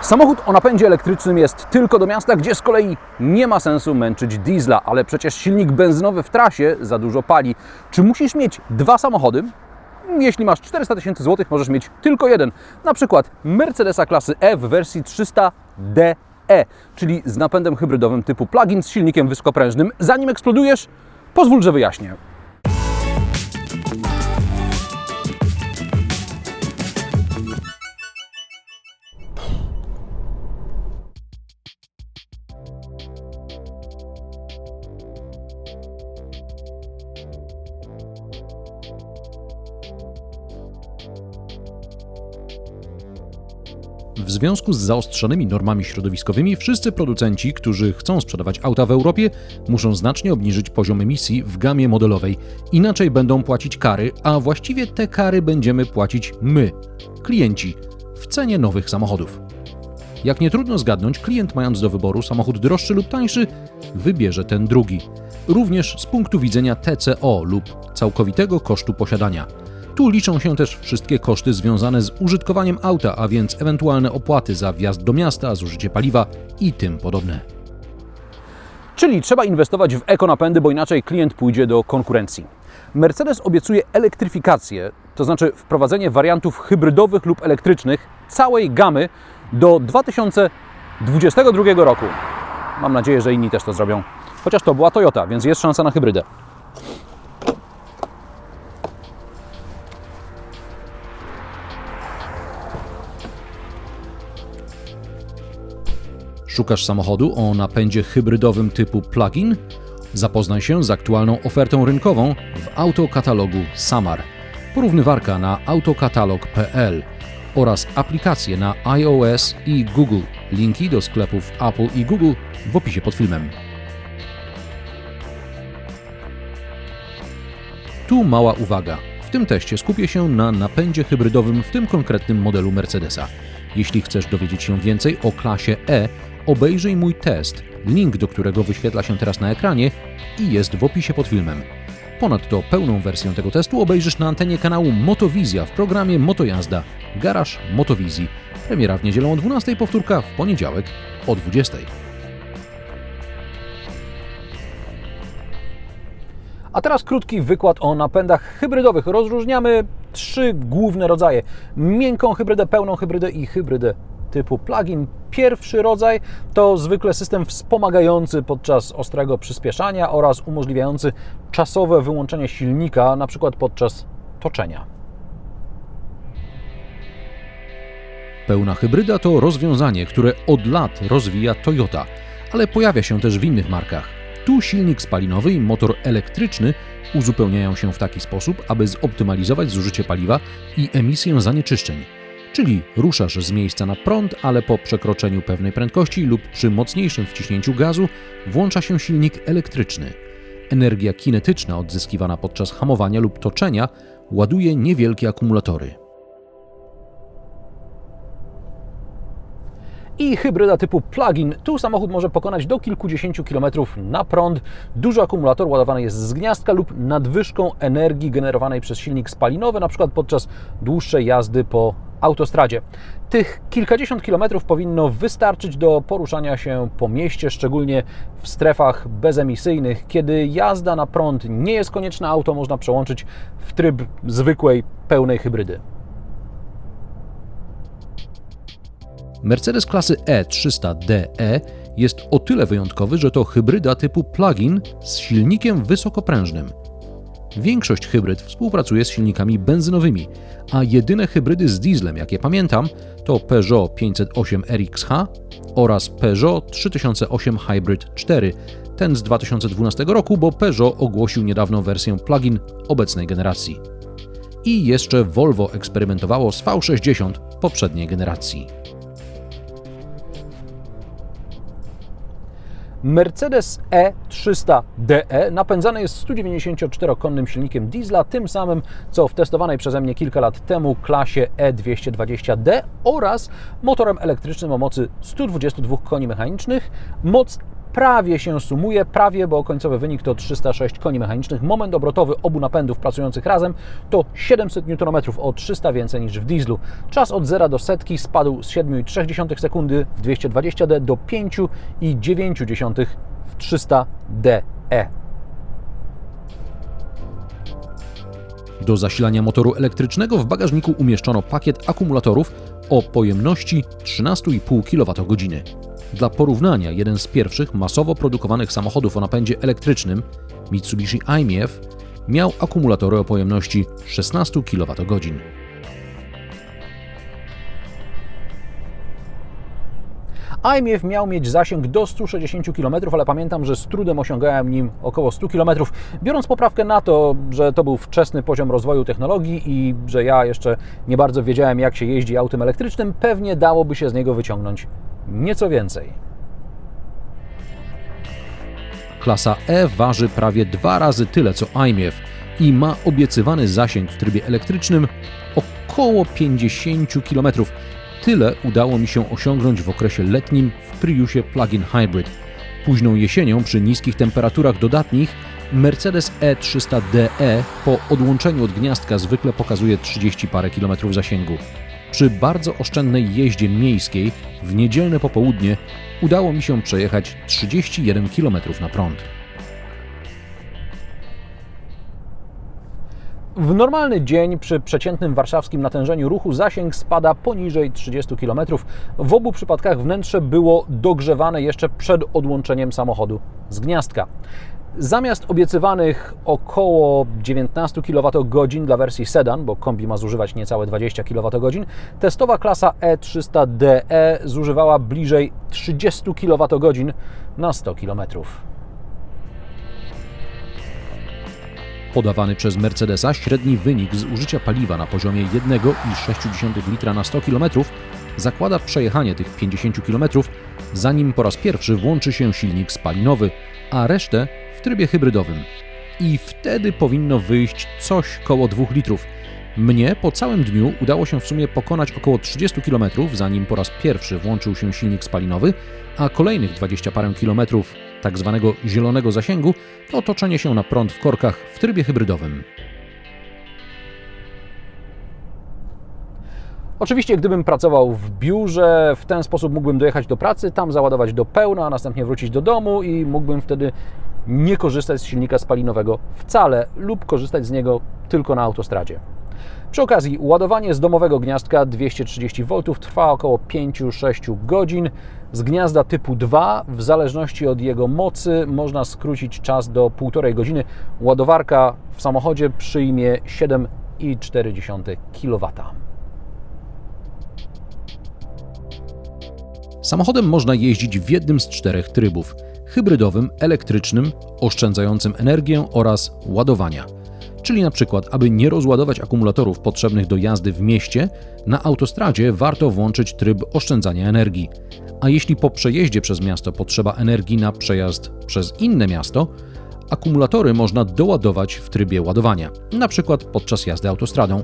Samochód o napędzie elektrycznym jest tylko do miasta, gdzie z kolei nie ma sensu męczyć diesla, ale przecież silnik benzynowy w trasie za dużo pali. Czy musisz mieć dwa samochody? Jeśli masz 400 tysięcy złotych, możesz mieć tylko jeden. Na przykład Mercedesa klasy E w wersji 300DE, czyli z napędem hybrydowym typu plug-in z silnikiem wysokoprężnym. Zanim eksplodujesz, pozwól, że wyjaśnię. Związku z zaostrzonymi normami środowiskowymi, wszyscy producenci, którzy chcą sprzedawać auta w Europie, muszą znacznie obniżyć poziom emisji w gamie modelowej. Inaczej będą płacić kary, a właściwie te kary będziemy płacić my, klienci, w cenie nowych samochodów. Jak nie trudno zgadnąć, klient mając do wyboru samochód droższy lub tańszy, wybierze ten drugi. Również z punktu widzenia TCO lub całkowitego kosztu posiadania. Tu liczą się też wszystkie koszty związane z użytkowaniem auta, a więc ewentualne opłaty za wjazd do miasta, zużycie paliwa i tym podobne. Czyli trzeba inwestować w ekonapędy, bo inaczej klient pójdzie do konkurencji. Mercedes obiecuje elektryfikację, to znaczy wprowadzenie wariantów hybrydowych lub elektrycznych całej gamy do 2022 roku. Mam nadzieję, że inni też to zrobią. Chociaż to była Toyota, więc jest szansa na hybrydę. Szukasz samochodu o napędzie hybrydowym typu plug-in? Zapoznaj się z aktualną ofertą rynkową w autokatalogu Samar. Porównywarka na autokatalog.pl oraz aplikacje na iOS i Google. Linki do sklepów Apple i Google w opisie pod filmem. Tu mała uwaga. W tym teście skupię się na napędzie hybrydowym w tym konkretnym modelu Mercedesa. Jeśli chcesz dowiedzieć się więcej o klasie E, obejrzyj mój test, link do którego wyświetla się teraz na ekranie i jest w opisie pod filmem. Ponadto pełną wersję tego testu obejrzysz na antenie kanału Motowizja w programie Motojazda Garaż Motowizji. Premiera w niedzielę o 12, powtórka w poniedziałek o 20. A teraz krótki wykład o napędach hybrydowych. Rozróżniamy trzy główne rodzaje: miękką hybrydę, pełną hybrydę i hybrydę typu plug-in. Pierwszy rodzaj to zwykle system wspomagający podczas ostrego przyspieszania oraz umożliwiający czasowe wyłączenie silnika, przykład podczas toczenia. Pełna hybryda to rozwiązanie, które od lat rozwija Toyota, ale pojawia się też w innych markach. Tu silnik spalinowy i motor elektryczny uzupełniają się w taki sposób, aby zoptymalizować zużycie paliwa i emisję zanieczyszczeń. Czyli ruszasz z miejsca na prąd, ale po przekroczeniu pewnej prędkości lub przy mocniejszym wciśnięciu gazu włącza się silnik elektryczny. Energia kinetyczna odzyskiwana podczas hamowania lub toczenia ładuje niewielkie akumulatory. i hybryda typu plug-in. Tu samochód może pokonać do kilkudziesięciu kilometrów na prąd. Duży akumulator ładowany jest z gniazdka lub nadwyżką energii generowanej przez silnik spalinowy, na przykład podczas dłuższej jazdy po autostradzie. Tych kilkadziesiąt kilometrów powinno wystarczyć do poruszania się po mieście, szczególnie w strefach bezemisyjnych. Kiedy jazda na prąd nie jest konieczna, auto można przełączyć w tryb zwykłej, pełnej hybrydy. Mercedes klasy E E300DE jest o tyle wyjątkowy, że to hybryda typu plug-in z silnikiem wysokoprężnym. Większość hybryd współpracuje z silnikami benzynowymi, a jedyne hybrydy z dieslem, jakie pamiętam, to Peugeot 508 RXH oraz Peugeot 3008 Hybrid 4, ten z 2012 roku, bo Peugeot ogłosił niedawno wersję plug-in obecnej generacji. I jeszcze Volvo eksperymentowało z V60 poprzedniej generacji. Mercedes E E300DE napędzany jest 194-konnym silnikiem diesla, tym samym co w testowanej przeze mnie kilka lat temu klasie E220D oraz motorem elektrycznym o mocy 122 koni mechanicznych. Moc prawie się sumuje, prawie, bo końcowy wynik to 306 koni mechanicznych. Moment obrotowy obu napędów pracujących razem to 700 Nm, o 300 więcej niż w dieslu. Czas od 0 do setki spadł z 7,3 sekundy w 220D do 5,9 w 300DE. Do zasilania motoru elektrycznego w bagażniku umieszczono pakiet akumulatorów o pojemności 13,5 kWh. Dla porównania, jeden z pierwszych masowo produkowanych samochodów o napędzie elektrycznym, Mitsubishi IMF, miał akumulatory o pojemności 16 kWh. IMF miał mieć zasięg do 160 km, ale pamiętam, że z trudem osiągałem nim około 100 km. Biorąc poprawkę na to, że to był wczesny poziom rozwoju technologii i że ja jeszcze nie bardzo wiedziałem, jak się jeździ autem elektrycznym, pewnie dałoby się z niego wyciągnąć nieco więcej. Klasa E waży prawie dwa razy tyle co IMF i ma obiecywany zasięg w trybie elektrycznym około 50 km. Tyle udało mi się osiągnąć w okresie letnim w Priusie Plug-in Hybrid. Późną jesienią przy niskich temperaturach dodatnich Mercedes E E300DE po odłączeniu od gniazdka zwykle pokazuje 30 parę kilometrów zasięgu. Przy bardzo oszczędnej jeździe miejskiej w niedzielne popołudnie udało mi się przejechać 31 km na prąd. W normalny dzień przy przeciętnym warszawskim natężeniu ruchu zasięg spada poniżej 30 km. W obu przypadkach wnętrze było dogrzewane jeszcze przed odłączeniem samochodu z gniazdka. Zamiast obiecywanych około 19 kWh dla wersji sedan, bo kombi ma zużywać niecałe 20 kWh, testowa klasa E E300DE zużywała bliżej 30 kWh na 100 km. Podawany przez Mercedesa średni wynik z użycia paliwa na poziomie 1,6 litra na 100 km zakłada przejechanie tych 50 km, zanim po raz pierwszy włączy się silnik spalinowy, a resztę w trybie hybrydowym. I wtedy powinno wyjść coś koło 2 litrów. Mnie po całym dniu udało się w sumie pokonać około 30 km, zanim po raz pierwszy włączył się silnik spalinowy, a kolejnych 20 parę kilometrów tak zwanego zielonego zasięgu to otoczenie się na prąd w korkach w trybie hybrydowym. Oczywiście, gdybym pracował w biurze, w ten sposób mógłbym dojechać do pracy, tam załadować do pełna, a następnie wrócić do domu i mógłbym wtedy nie korzystać z silnika spalinowego wcale lub korzystać z niego tylko na autostradzie. Przy okazji, ładowanie z domowego gniazdka 230 V trwa około 5-6 godzin. Z gniazda typu 2, w zależności od jego mocy, można skrócić czas do 1,5 godziny. Ładowarka w samochodzie przyjmie 7,4 kW. Samochodem można jeździć w jednym z czterech trybów: hybrydowym, elektrycznym, oszczędzającym energię oraz ładowania. Czyli na przykład, aby nie rozładować akumulatorów potrzebnych do jazdy w mieście, na autostradzie warto włączyć tryb oszczędzania energii. A jeśli po przejeździe przez miasto potrzeba energii na przejazd przez inne miasto, akumulatory można doładować w trybie ładowania, na przykład podczas jazdy autostradą.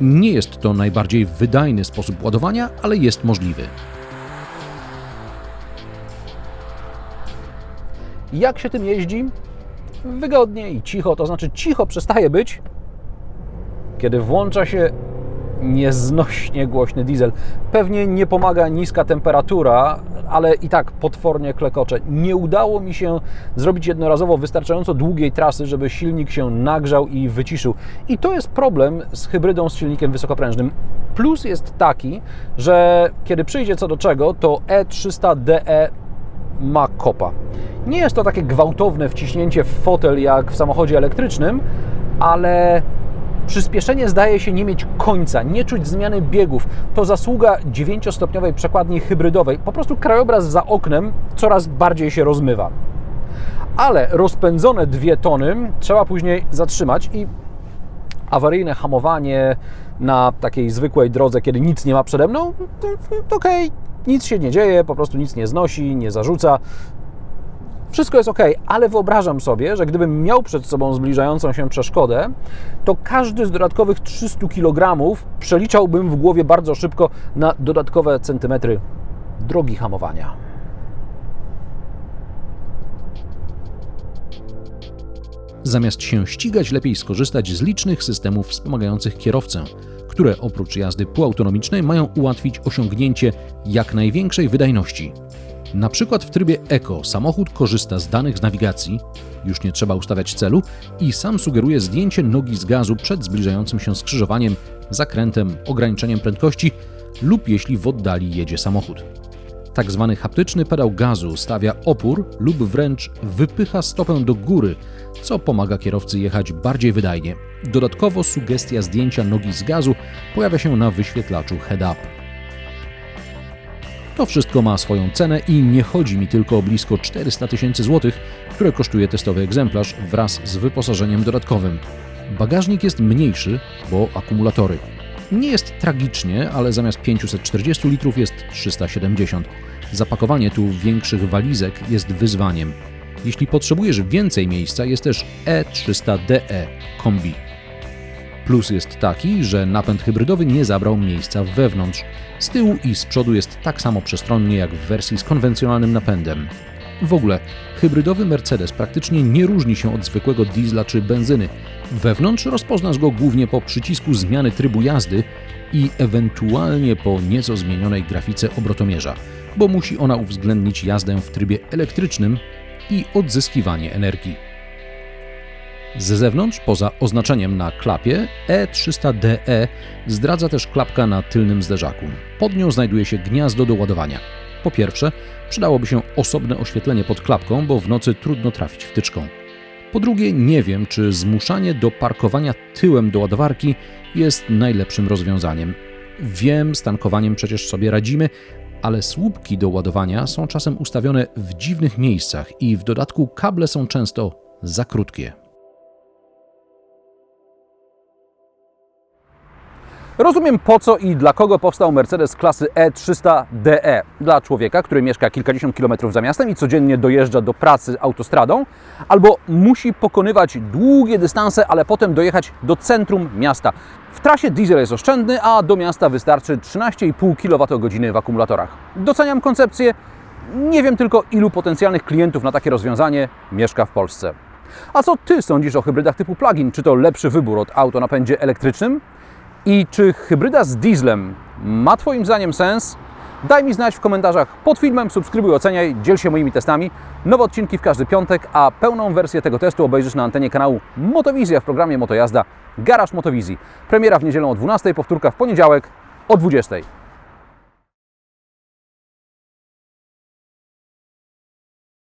Nie jest to najbardziej wydajny sposób ładowania, ale jest możliwy. Jak się tym jeździ? Wygodnie i cicho, to znaczy cicho przestaje być, kiedy włącza się nieznośnie głośny diesel. Pewnie nie pomaga niska temperatura, ale i tak potwornie klekocze. Nie udało mi się zrobić jednorazowo wystarczająco długiej trasy, żeby silnik się nagrzał i wyciszył. I to jest problem z hybrydą z silnikiem wysokoprężnym. Plus jest taki, że kiedy przyjdzie co do czego, to E E300DE ma kopa. Nie jest to takie gwałtowne wciśnięcie w fotel jak w samochodzie elektrycznym, ale przyspieszenie zdaje się nie mieć końca, nie czuć zmiany biegów. To zasługa 9-stopniowej przekładni hybrydowej. Po prostu krajobraz za oknem coraz bardziej się rozmywa. Ale rozpędzone dwie tony trzeba później zatrzymać i awaryjne hamowanie na takiej zwykłej drodze, kiedy nic nie ma przede mną, okej, nic się nie dzieje, po prostu nic nie znosi, nie zarzuca. Wszystko jest ok, ale wyobrażam sobie, że gdybym miał przed sobą zbliżającą się przeszkodę, to każdy z dodatkowych 300 kg przeliczałbym w głowie bardzo szybko na dodatkowe centymetry drogi hamowania. Zamiast się ścigać, lepiej skorzystać z licznych systemów wspomagających kierowcę które oprócz jazdy półautonomicznej mają ułatwić osiągnięcie jak największej wydajności. Na przykład w trybie Eco samochód korzysta z danych z nawigacji, już nie trzeba ustawiać celu i sam sugeruje zdjęcie nogi z gazu przed zbliżającym się skrzyżowaniem, zakrętem, ograniczeniem prędkości lub jeśli w oddali jedzie samochód. Tak zwany haptyczny pedał gazu stawia opór lub wręcz wypycha stopę do góry, co pomaga kierowcy jechać bardziej wydajnie. Dodatkowo sugestia zdjęcia nogi z gazu pojawia się na wyświetlaczu head-up. To wszystko ma swoją cenę i nie chodzi mi tylko o blisko 400 tysięcy złotych, które kosztuje testowy egzemplarz wraz z wyposażeniem dodatkowym. Bagażnik jest mniejszy, bo akumulatory. Nie jest tragicznie, ale zamiast 540 litrów jest 370. Zapakowanie tu większych walizek jest wyzwaniem. Jeśli potrzebujesz więcej miejsca, jest też E E300DE kombi. Plus jest taki, że napęd hybrydowy nie zabrał miejsca wewnątrz. Z tyłu i z przodu jest tak samo przestronnie jak w wersji z konwencjonalnym napędem. W ogóle, hybrydowy Mercedes praktycznie nie różni się od zwykłego diesla czy benzyny. Wewnątrz rozpoznasz go głównie po przycisku zmiany trybu jazdy i ewentualnie po nieco zmienionej grafice obrotomierza, bo musi ona uwzględnić jazdę w trybie elektrycznym i odzyskiwanie energii. Z zewnątrz, poza oznaczeniem na klapie, E300DE zdradza też klapka na tylnym zderzaku. Pod nią znajduje się gniazdo do ładowania. Po pierwsze, przydałoby się osobne oświetlenie pod klapką, bo w nocy trudno trafić wtyczką. Po drugie, nie wiem, czy zmuszanie do parkowania tyłem do ładowarki jest najlepszym rozwiązaniem. Wiem, z tankowaniem przecież sobie radzimy, ale słupki do ładowania są czasem ustawione w dziwnych miejscach i w dodatku kable są często za krótkie. Rozumiem po co i dla kogo powstał Mercedes klasy E E300DE. Dla człowieka, który mieszka kilkadziesiąt kilometrów za miastem i codziennie dojeżdża do pracy autostradą, albo musi pokonywać długie dystanse, ale potem dojechać do centrum miasta. W trasie diesel jest oszczędny, a do miasta wystarczy 13,5 kWh w akumulatorach. Doceniam koncepcję, nie wiem tylko ilu potencjalnych klientów na takie rozwiązanie mieszka w Polsce. A co Ty sądzisz o hybrydach typu plug-in? Czy to lepszy wybór od auto napędzie elektrycznym? I czy hybryda z dieslem ma Twoim zdaniem sens? Daj mi znać w komentarzach pod filmem, subskrybuj, oceniaj, dziel się moimi testami. Nowe odcinki w każdy piątek, a pełną wersję tego testu obejrzysz na antenie kanału Motowizja w programie Motojazda Garaż Motowizji. Premiera w niedzielę o 12, powtórka w poniedziałek o 20.